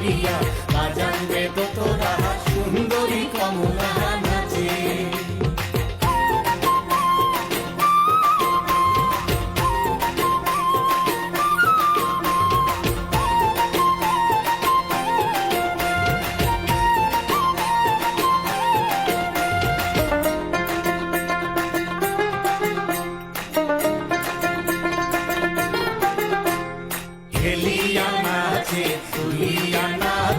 করিয়া বাজাইবে তো তোরা সুন্দরী কমলা নাচে Kelly.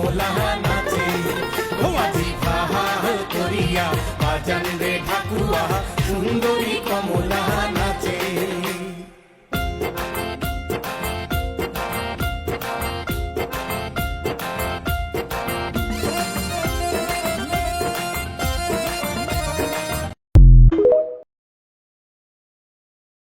মোলাহা নাচে ও আজি ভাহা করিয়া বাজান রে ঠাকুয়া সুন্দরী